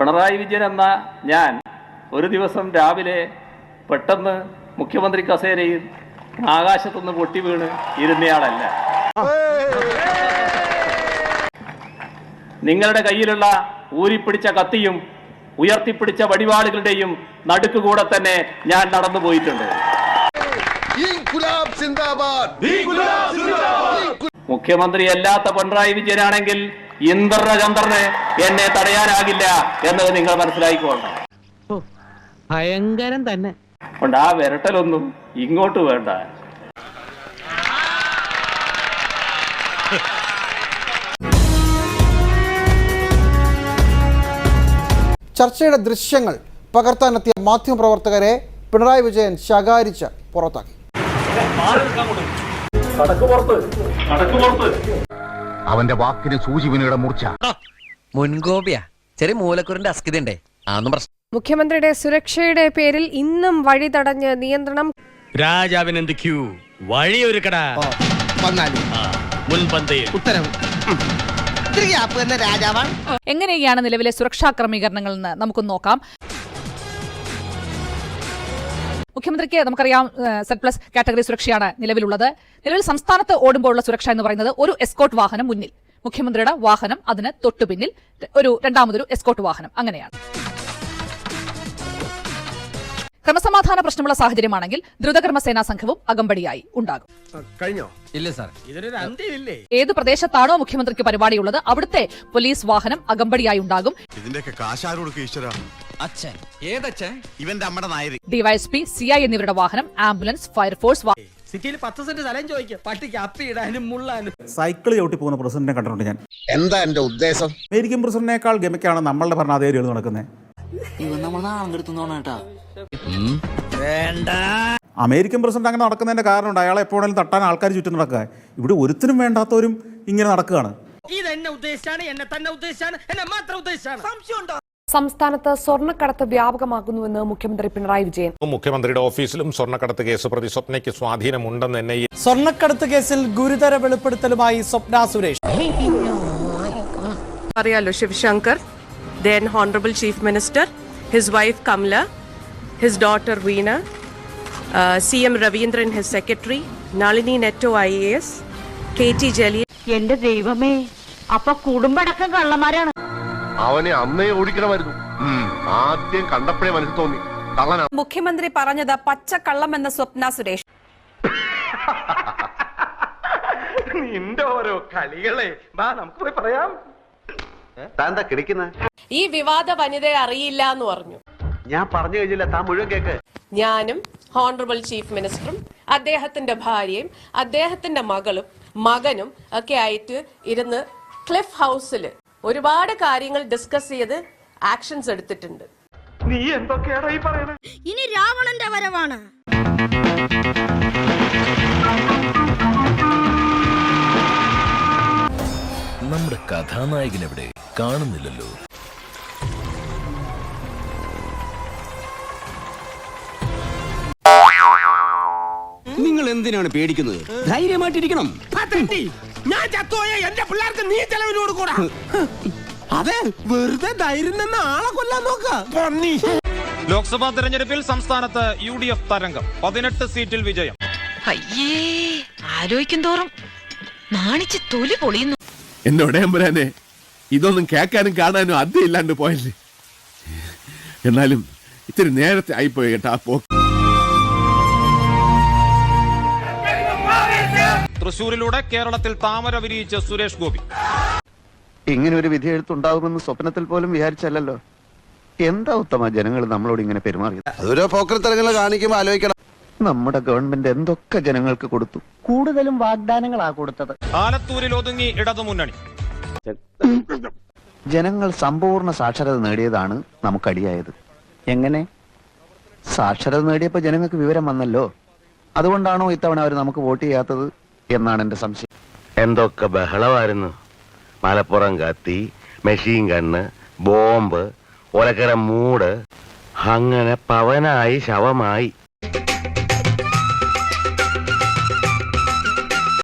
പിണറായി വിജയൻ എന്ന ഞാൻ ഒരു ദിവസം രാവിലെ പെട്ടെന്ന് മുഖ്യമന്ത്രി കസേരയിൽ ആകാശത്തുനിന്ന് പൊട്ടി വീണ് ഇരുന്നയാളല്ല. നിങ്ങളുടെ കയ്യിലുള്ള ഊരിപ്പിടിച്ച കത്തിയും ഉയർത്തിപ്പിടിച്ച വടിവാളുകളുടെയും നടുക്കുകൂടെ തന്നെ ഞാൻ നടന്നു പോയിട്ടുണ്ട്. മുഖ്യമന്ത്രി അല്ലാത്ത പിണറായി വിജയനാണെങ്കിൽ ഇന്ദ്രചന്ദ്രന് എന്നെ തടയാനാകില്ല എന്നത് നിങ്ങൾ മനസ്സിലാക്കിക്കോണ്ട ഭയങ്കരം തന്നെ. അതുകൊണ്ട് ആ വിരട്ടലൊന്നും ഇങ്ങോട്ട് വേണ്ട. ചർച്ചയുടെ ദൃശ്യങ്ങൾ പകർത്താനെത്തിയ മാധ്യമപ്രവർത്തകരെ പിണറായി വിജയൻ ശകാരിച്ച് പുറത്താക്കി. അവന്റെ വാക്കിന് സൂചിവിനിയുടെ മൂർച്ച. മുൻകോപിയാ. ചെറിയ മൂലക്കുറിന്റെ അസ്കിതണ്ടേ ആന്നും പ്രശ്നം മുഖ്യമന്ത്രിയുടെ സുരക്ഷയുടെ പേരിൽ ഇന്നും വഴി തടഞ്ഞ് നിയന്ത്രണം രാജാവിനെന്ത് ക്യൂ വഴിയൊരുക്കടാ കട മുൻപന്തയിൽ. ഉത്തരവ് എങ്ങനെയൊക്കെയാണ് നിലവിലെ സുരക്ഷാ ക്രമീകരണങ്ങൾ എന്ന് നമുക്കൊന്ന് നോക്കാം. മുഖ്യമന്ത്രിക്ക് നമുക്കറിയാം സെറ്റ് പ്ലസ് കാറ്റഗറി സുരക്ഷയാണ് നിലവിലുള്ളത്. നിലവിൽ സംസ്ഥാനത്ത് ഓടുമ്പോഴുള്ള സുരക്ഷ എന്ന് പറയുന്നത് ഒരു എസ്കോട്ട് വാഹനം മുന്നിൽ. മുഖ്യമന്ത്രിയുടെ വാഹനം അതിന് തൊട്ടു പിന്നിൽ ഒരു രണ്ടാമതൊരു എസ്കോട്ട് വാഹനം അങ്ങനെയാണ്. ക്രമസമാധാന പ്രശ്നമുള്ള സാഹചര്യമാണെങ്കിൽ ദ്രുതകർമ്മസേനാ സംഘവും അകമ്പടിയായി ഉണ്ടാകും. ഇല്ല സാർ. ഇതൊരു അന്ത്യമില്ലേ ഏത് പ്രദേശത്താണോ മുഖ്യമന്ത്രിക്ക് പരിപാടിയുള്ളത്? അവിടുത്തെ പോലീസ് വാഹനം അകമ്പടിയായി ഉണ്ടാകും. ഇതിന്റെയൊക്കെ കാശാരോട് ഈശ്വര? അച്ഛൻ. ഏതച്ഛൻ? ഇവന്റെ അമ്മയുടെ നായര്. ഡിവൈഎസ്പി ഐ എന്നിവരുടെ വാഹനം ആംബുലൻസ് ഫയർഫോഴ്സ് സിറ്റിയിൽ പത്ത് സെന്റ് സ്ഥലം ചോദിക്കുക പട്ടിക്ക് അപ്പിടാനും മുള്ളാനും. സൈക്കിൾ ചവിട്ടി പോകുന്ന പ്രസിഡന്റിനെ കണ്ടിട്ടുണ്ട് ഞാൻ. എന്താ എന്റെ ഉദ്ദേശം? അമേരിക്കൻ പ്രസിഡന്റിനേക്കാൾ ഗമിക്കാണ് നമ്മളുടെ ഭരണാധികാരികൾ നടക്കുന്നത്. അമേരിക്കൻ പ്രസിഡന്റ് അങ്ങനെ നടക്കുന്നതിന്റെ കാരണമുണ്ട് അയാളെ എപ്പോഴും തട്ടാൻ ആൾക്കാർ ചുറ്റും നടക്കുക. ഇവിടെ ഒരുത്തിനും വേണ്ടാത്തവരും ഇങ്ങനെ നടക്കുകയാണ്. ഇതെന്നെ ഉദ്ദേശിച്ചാണ് എന്നെ തന്നെ ഉദ്ദേശിച്ചാണ് എന്നെ മാത്രം ഉദ്ദേശിച്ചാണ്. സംശയം സംസ്ഥാനത്ത് സ്വർണക്കടത്ത് വ്യാപകമാകുന്നുവെന്ന് മുഖ്യമന്ത്രി പിണറായി വിജയൻ. മുഖ്യമന്ത്രിയുടെ ഓഫീസിലും സ്വർണക്കടത്ത് കേസ് പ്രതി സ്വപ്നയ്ക്ക് സ്വാധീനമുണ്ടെന്ന് എൻ ഐ എ സ്വർണക്കടത്ത് കേസിൽ ഗുരുതര വെളിപ്പെടുത്തലുമായി സ്വപ്ന സുരേഷ്. അറിയാലോ Sivasankar then honourable chief minister his wife Kamala his daughter Veena C M Raveendran his secretary Nalini Netto I A S K T Jaleel എന്റെ ദൈവമേ അപ്പൊ കുടുംബടക്കം കള്ളന്മാരാണ്. അവനെ അന്നേ ഓടിക്കണമായിരുന്നു. ആദ്യം കണ്ടപ്പോഴേ മനസ്സിൽ തോന്നി. കള്ളനാ. മുഖ്യമന്ത്രി പറഞ്ഞത് പച്ചക്കള്ളം എന്ന സ്വപ്ന സുരേഷ്. നിന്റെ ഓരോ കളികളെ. വാ നമുക്ക് പോയി പറയാം. കിടക്കുന്ന? ഈ വിവാദ വനിതയെ അറിയില്ല എന്ന് പറഞ്ഞു. ഞാൻ പറഞ്ഞു കഴിഞ്ഞില്ല താൻ മുഴുവൻ കേക്ക്. ഞാനും ഹോണറബിൾ ചീഫ് മിനിസ്റ്ററും അദ്ദേഹത്തിന്റെ ഭാര്യയും അദ്ദേഹത്തിന്റെ മകളും മകനും ഒക്കെ ആയിട്ട് ഇരുന്ന് ക്ലിഫ് ഹൗസിൽ ഒരുപാട് കാര്യങ്ങൾ ഡിസ്കസ് ചെയ്ത് ആക്ഷൻസ് എടുത്തിട്ടുണ്ട്. നീ ഈ പറയുന്നത് ഇനി രാവണന്റെ വരവാണ്. നമ്മുടെ കഥാനായകൻ എവിടെ? കാണുന്നില്ലല്ലോ. നിങ്ങൾ എന്തിനാണ് പേടിക്കുന്നത്? ധൈര്യമായിട്ടിരിക്കണം. ഞാൻ ചത്തുപോയ എന്റെ പിള്ളേർക്ക് നീ ചെലവിന് കൊടുക്കൂടാ. അതെ വെറുതെ ധൈര്യം നിന്ന് ആളെ കൊല്ലാൻ നോക്ക. ലോക്സഭാ തെരഞ്ഞെടുപ്പിൽ സംസ്ഥാനത്ത് യു ഡി എഫ് തരംഗം. പതിനെട്ട് സീറ്റിൽ വിജയം. അയ്യേ ആലോചിക്കും തോറും നാണിച്ച് തൊലി പൊളിയുന്നു. എന്നോട് എമ്പരാനെ ഇതൊന്നും കേൾക്കാനും കാണാനും അദ്യം ഇല്ലാണ്ട് പോയല്ലേ? എന്നാലും ഇത്തിരി നേരത്തെ ആയിപ്പോയി കേട്ടാ പോ തൃശൂരിലൂടെ കേരളത്തിൽ താമര വിരിയിച്ച് സുരേഷ് ഗോപി. ഇങ്ങനെ ഒരു വിധി എഴുത്തുണ്ടാകുമെന്ന് സ്വപ്നത്തിൽ പോലും വിചാരിച്ചല്ലോ എന്താ ഉത്തമ ജനങ്ങൾ നമ്മളോട് ഇങ്ങനെ പെരുമാറിയത്? അതൊരോ പോക്കരത്തരങ്ങൾ കാണിക്കുമ്പോൾ ആലോചിക്കണം. നമ്മുടെ ഗവൺമെന്റ് എന്തൊക്കെ ജനങ്ങൾക്ക് കൊടുത്തു? കൂടുതലും വാഗ്ദാനങ്ങളാ കൊടുത്തത്. ആലത്തൂരിൽ ഒതുങ്ങി ഇടതുമുന്നണി. ജനങ്ങൾ സമ്പൂർണ സാക്ഷരത നേടിയതാണ് നമുക്കടിയായത്. എങ്ങനെ? സാക്ഷരത നേടിയപ്പോൾ ജനങ്ങൾക്ക് വിവരം വന്നല്ലോ. അതുകൊണ്ടാണോ ഇത്തവണ അവർ നമുക്ക് വോട്ട് ചെയ്യാത്തത്? എന്നാണ് എന്റെ സംശയം. എന്തൊക്കെ ബഹളമായിരുന്നു. മലപ്പുറം കത്തി മെഷീൻ കണ്ണ് ബോംബ് ഒലക്കര മൂട്. അങ്ങനെ പവനായി ശവമായി.